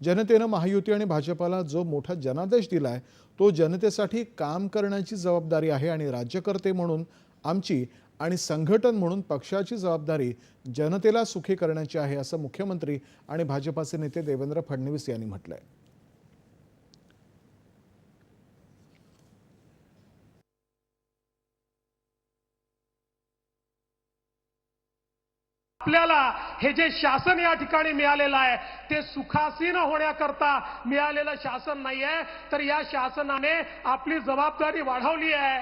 जनतेनं महायुती आणि भाजपाला जो मोठा जनादेश दिला आहे तो जनतेसाठी काम करण्याची जबाबदारी आहे आणि राज्यकर्ते म्हणून आमची आणि संघटन म्हणून पक्षाची जबाबदारी जनतेला सुखी करण्याची आहे असं मुख्यमंत्री आणि भाजपाचे नेते देवेंद्र फडणवीस यांनी म्हटलं आहे आपल्याला हे जे शासन या ठिकाणी मिळालेलं आहे ते सुखासीन होण्याकरता मिळालेलं शासन नाही आहे तर या शासनाने आपली जबाबदारी वाढवली आहे.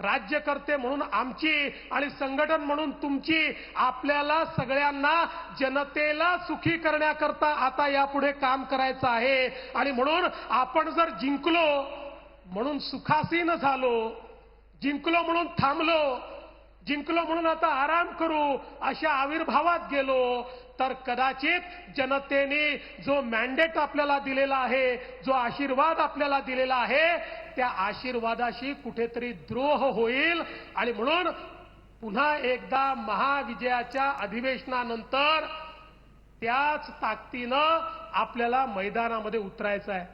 राज्यकर्ते म्हणून आमची आणि संघटन म्हणून तुमची आपल्याला सगळ्यांना जनतेला सुखी करण्याकरता आता यापुढे काम करायचं आहे. आणि म्हणून आपण जर जिंकलो म्हणून सुखासीन झालो जिंकलो म्हणून थांबलो जिंकलो म्हणून आता आराम करू अशा आविर्भावात गेलो. तर कदाचित जनतेने जो मॅन्डेट आपल्याला दिलेला आहे जो आशीर्वाद आपल्याला दिलेला आहे त्या आशीर्वादाशी कुठेतरी द्रोह होईल. आणि म्हणून पुन्हा एकदा महाविजयाच्या अधिवेशनानंतर त्याच ताकदीनं आपल्याला मैदानामध्ये उतरायचं आहे.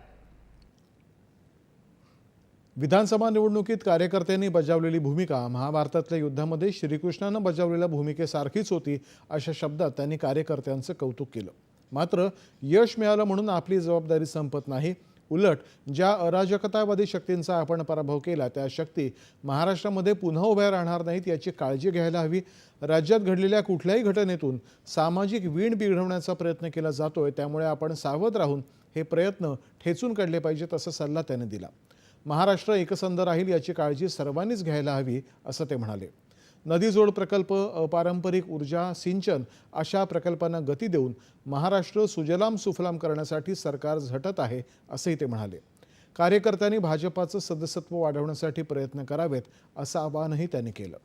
विधानसभा निवडणुकीत कार्यकर्त्यांनी बजावलेली भूमिका महाभारतातल्या युद्धामध्ये श्रीकृष्णानं बजावलेल्या भूमिकेसारखीच होती अशा शब्दात त्यांनी कार्यकर्त्यांचं कौतुक केलं. मात्र यश मिळालं म्हणून आपली जबाबदारी संपत नाही. उलट ज्या अराजकतावादी शक्तींचा आपण पराभव केला त्या शक्ती महाराष्ट्रामध्ये पुन्हा उभ्या राहणार नाहीत याची काळजी घ्यायला हवी. राज्यात घडलेल्या कुठल्याही घटनेतून सामाजिक वीण बिघडवण्याचा प्रयत्न केला जातोय त्यामुळे आपण सावध राहून हे प्रयत्न ठेचून काढले पाहिजेत असा सल्ला त्याने दिला. महाराष्ट्र एकसंध राहील याची काळजी सर्वांनीच घ्यायला हवी असं ते म्हणाले. नदीजोड प्रकल्प अपारंपरिक ऊर्जा सिंचन अशा प्रकल्पांना गती देऊन महाराष्ट्र सुजलाम सुफलाम करण्यासाठी सरकार झटत आहे असंही ते म्हणाले. कार्यकर्त्यांनी भाजपाचं सदस्यत्व वाढवण्यासाठी प्रयत्न करावेत असं आवाहनही त्यांनी केलं.